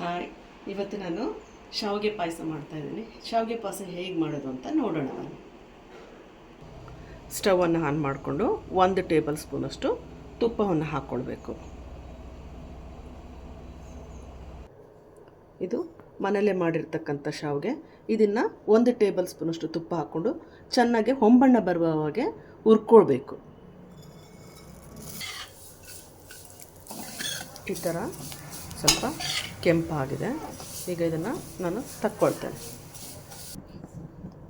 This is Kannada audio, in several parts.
ಹಾಯ್. ಇವತ್ತು ನಾನು ಶಾವಿಗೆ ಪಾಯಸ ಮಾಡ್ತಾ ಇದ್ದೀನಿ. ಶಾವಿಗೆ ಪಾಯಸ ಹೇಗೆ ಮಾಡೋದು ಅಂತ ನೋಡೋಣ ನಾನು ಸ್ಟವನ್ನು ಆನ್ ಮಾಡಿಕೊಂಡು ಒಂದು ಟೇಬಲ್ ಸ್ಪೂನಷ್ಟು ತುಪ್ಪವನ್ನು ಹಾಕ್ಕೊಳ್ಬೇಕು ಇದು ಮನೆಯಲ್ಲೇ ಮಾಡಿರ್ತಕ್ಕಂಥ ಶಾವಿಗೆ. ಇದನ್ನು ಒಂದು ಟೇಬಲ್ ಸ್ಪೂನಷ್ಟು ತುಪ್ಪ ಹಾಕ್ಕೊಂಡು ಚೆನ್ನಾಗಿ ಹೊಂಬಣ್ಣ ಬರುವ ಹಾಗೆ ಹುರ್ಕೊಳ್ಬೇಕು. ಈ ಥರ ಸ್ವಲ್ಪ ಕೆಂಪಾಗಿದೆ. ಈಗ ಇದನ್ನು ನಾನು ತಕ್ಕೊಳ್ತೇನೆ.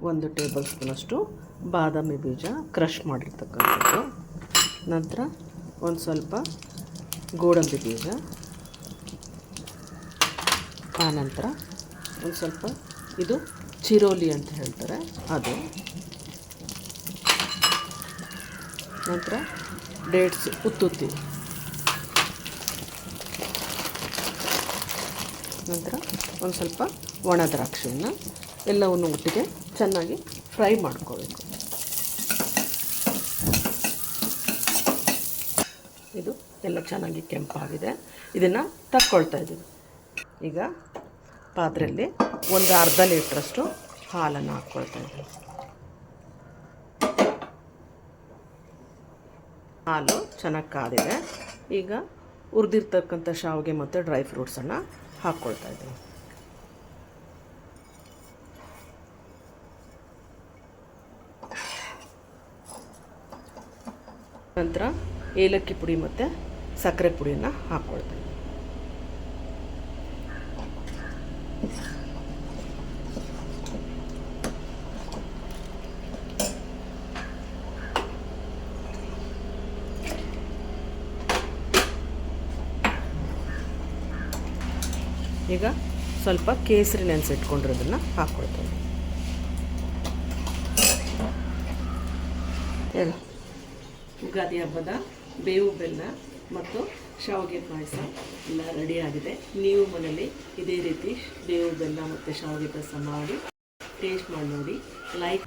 ಒಂದು ಟೇಬಲ್ ಸ್ಪೂನಷ್ಟು ಬಾದಾಮಿ ಬೀಜ ಕ್ರಷ್ ಮಾಡಿರ್ತಕ್ಕಂಥದ್ದು. ನಂತರ ಒಂದು ಸ್ವಲ್ಪ ಗೋಡಂಬಿ ಬೀಜ. ಆನಂತರ ಒಂದು ಸ್ವಲ್ಪ ಇದು ಚಿರೋಲಿ ಅಂತ ಹೇಳ್ತಾರೆ, ಅದು. ನಂತರ ಡೇಟ್ಸ್ ಉತ್ತುತ್ತಿ. ನಂತರ ಒಂದು ಸ್ವಲ್ಪ ಒಣ ದ್ರಾಕ್ಷಿಯನ್ನು ಎಲ್ಲವನ್ನು ಒಟ್ಟಿಗೆ ಚೆನ್ನಾಗಿ ಫ್ರೈ ಮಾಡ್ಕೋಬೇಕು. ಇದು ಎಲ್ಲ ಚೆನ್ನಾಗಿ ಕೆಂಪಾಗಿದೆ. ಇದನ್ನು ತಕ್ಕೊಳ್ತಾ ಇದ್ದೀವಿ. ಈಗ ಪಾತ್ರೆಯಲ್ಲಿ ಒಂದು ಅರ್ಧ ಲೀಟ್ರಷ್ಟು ಹಾಲನ್ನು ಹಾಕ್ಕೊಳ್ತಾ ಇದ್ದೀವಿ. ಹಾಲು ಚೆನ್ನಾಗಿ ಕಾದಿದೆ. ಈಗ ಹುರಿದಿರ್ತಕ್ಕಂಥ ಶಾವಿಗೆ ಮತ್ತು ಡ್ರೈ ಫ್ರೂಟ್ಸನ್ನು ಹಾಕ್ಕೊಳ್ತಾ ಇದ್ದೀನಿ ನಂತರ ಏಲಕ್ಕಿ ಪುಡಿ ಮತ್ತು ಸಕ್ಕರೆ ಪುಡಿಯನ್ನು ಹಾಕ್ಕೊಳ್ತಾ ಈಗ ಸ್ವಲ್ಪ ಕೇಸರಿ ನೆನೆಸಿಟ್ಕೊಂಡಿರೋದನ್ನು ಹಾಕ್ಕೊಳ್ತೇವೆ ಎಲ್ಲ ಯುಗಾದಿ ಹಬ್ಬದ ಬೇವು, ಬೆಲ್ಲ ಮತ್ತು ಶಾವಿಗೆ ಪಾಯಸ ಎಲ್ಲ ರೆಡಿಯಾಗಿದೆ ನೀವು ಮನೆಯಲ್ಲಿ ಇದೇ ರೀತಿ ಬೇವು, ಬೆಲ್ಲ ಮತ್ತು ಶಾವಿಗೆ ಪಾಯಸ ಮಾಡಿ ಟೇಸ್ಟ್ ಮಾಡಿ ನೋಡಿ. ಲೈಕ್